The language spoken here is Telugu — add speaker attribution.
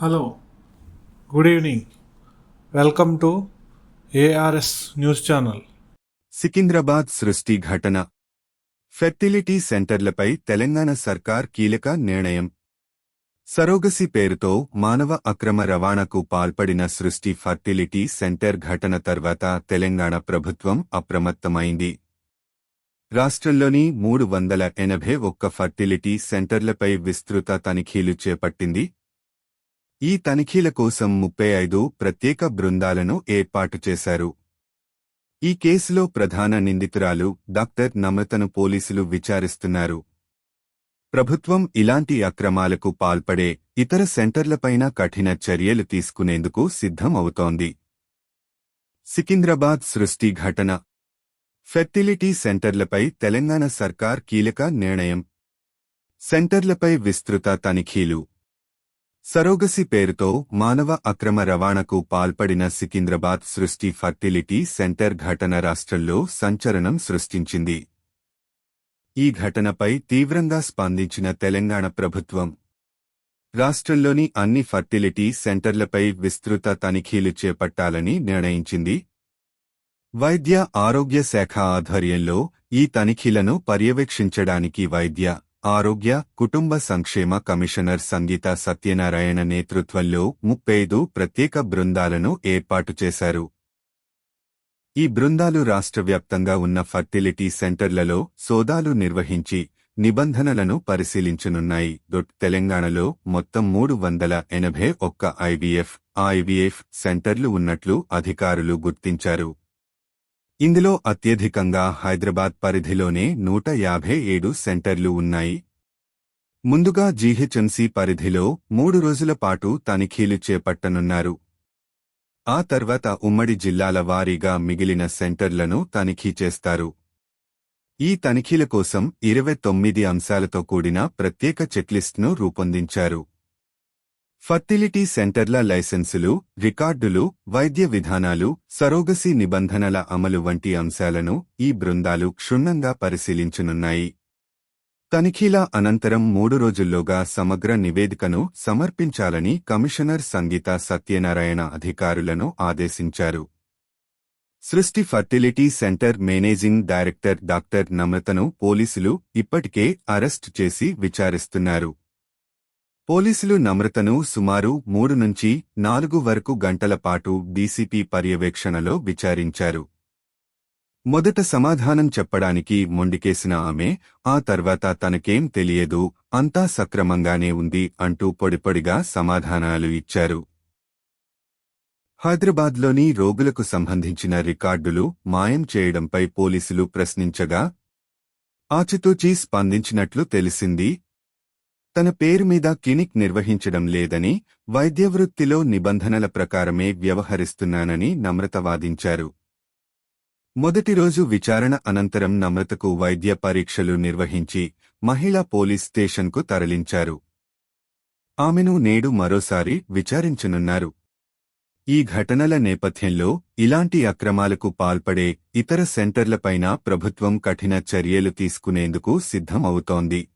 Speaker 1: Hello good evening. Welcome to ARS news channel.
Speaker 2: Secunderabad Srushti ఘటన. ఫెర్టిలిటీ సెంటర్లపై తెలంగాణ సర్కార్ కీలక నిర్ణయం. సరోగసి పేరుతో మానవ అక్రమ రవాణాకు పాల్పడిన సృష్టి ఫర్టిలిటీ సెంటర్ ఘటన తర్వాత తెలంగాణ ప్రభుత్వం అప్రమత్తమైంది. రాష్ట్రంలోని మూడు వందల ఎనభై ఒక్క ఫర్టిలిటీ సెంటర్లపై విస్తృత తనిఖీలు చేపట్టింది ఈ తనిఖీల కోసం ముప్పై ఐదు ప్రత్యేక బృందాలను ఏర్పాటు చేశారు. ఈ కేసులో ప్రధాన నిందితురాలు డాక్టర్ నమ్రతను పోలీసులు విచారిస్తున్నారు. ప్రభుత్వం ఇలాంటి అక్రమాలకు పాల్పడే ఇతర సెంటర్లపైన కఠిన చర్యలు తీసుకునేందుకు సిద్ధం అవుతోంది సికింద్రాబాద్ సృష్టి ఘటన. ఫెర్టిలిటీ సెంటర్లపై తెలంగాణ సర్కార్ కీలక నిర్ణయం. సెంటర్లపై విస్తృత తనిఖీలు. సరోగసి పేరుతో మానవ అక్రమ రవాణాకు పాల్పడిన సికింద్రాబాద్ సృష్టి ఫర్టిలిటీ సెంటర్ ఘటన రాష్ట్రంలో సంచలనం సృష్టించింది. ఈ ఘటనపై తీవ్రంగా స్పందించిన తెలంగాణ ప్రభుత్వం రాష్ట్రంలోని అన్ని ఫర్టిలిటీ సెంటర్లపై విస్తృత తనిఖీలు చేపట్టాలని నిర్ణయించింది. వైద్య ఆరోగ్య శాఖ ఆధ్వర్యంలో ఈ తనిఖీలను పర్యవేక్షించడానికి వైద్య ఆరోగ్య కుటుంబ సంక్షేమ కమిషనర్ సంగీత సత్యనారాయణ నేతృత్వంలో ముప్పైదు ప్రత్యేక బృందాలను ఏర్పాటు చేశారు. ఈ బృందాలు రాష్ట్ర వ్యాప్తంగా ఉన్న ఫర్టిలిటీ సెంటర్లలో సోదాలు నిర్వహించి నిబంధనలను పరిశీలించనున్నాయి. దొట్ తెలంగాణలో మొత్తం మూడు వందల ఎనభై ఒక్క ఐవీఎఫ్ ఐవీఎఫ్ సెంటర్లు ఉన్నట్లు అధికారులు గుర్తించారు. ఇందులో అత్యధికంగా హైదరాబాద్ పరిధిలోనే నూట యాభై ఏడు సెంటర్లు ఉన్నాయి. ముందుగా జీహెచ్ఎంసీ పరిధిలో మూడు రోజుల పాటు తనిఖీలు చేపట్టనున్నారు. ఆ తర్వాత ఉమ్మడి జిల్లాల వారీగా మిగిలిన సెంటర్లను తనిఖీ చేస్తారు. ఈ తనిఖీల కోసం ఇరవై తొమ్మిది అంశాలతో కూడిన ప్రత్యేక చెక్లిస్ట్ను రూపొందించారు. ఫర్టిలిటీ సెంటర్ల లైసెన్సులు రికార్డులు వైద్య విధానాలు సరోగసి నిబంధనల అమలు వంటి అంశాలను ఈ బృందాలు క్షుణ్ణంగా పరిశీలించనున్నాయి. తనిఖీల అనంతరం మూడు రోజుల్లోగా సమగ్ర నివేదికను సమర్పించాలని కమిషనర్ సంగీత సత్యనారాయణ అధికారులను ఆదేశించారు. Srushti fertility centre managing director doctor నమ్రతను పోలీసులు ఇప్పటికే అరెస్టు చేసి విచారిస్తున్నారు. పోలీసులు నమ్రతను సుమారు మూడు నుంచి నాలుగు వరకు గంటల పాటు డీసీపీ పర్యవేక్షణలో విచారించారు. మొదట సమాధానం చెప్పడానికి మొండికేసిన ఆమె ఆ తర్వాత తనకేం తెలియదు అంతా సక్రమంగానే ఉంది అంటూ పొడిపొడిగా సమాధానాలు ఇచ్చారు. హైదరాబాద్లోని రోగులకు సంబంధించిన రికార్డులు మాయం చేయడంపై పోలీసులు ప్రశ్నించగా ఆచితూచి స్పందించినట్లు తెలిసింది తన పేరు మీద క్లినిక్ నిర్వహించడం లేదని వైద్యవృత్తిలో నిబంధనల ప్రకారమే వ్యవహరిస్తున్నానని నమ్రత వాదించారు. మొదటి రోజు విచారణ అనంతరం నమ్రతకు వైద్య పరీక్షలు నిర్వహించి మహిళా పోలీస్ స్టేషన్కు తరలించారు. ఆమెను నేడు మరోసారి విచారించనున్నారు. ఈ ఘటనల నేపథ్యంలో ఇలాంటి అక్రమాలకు పాల్పడే ఇతర సెంటర్లపైన ప్రభుత్వం కఠిన చర్యలు తీసుకునేందుకు సిద్ధమవుతోంది.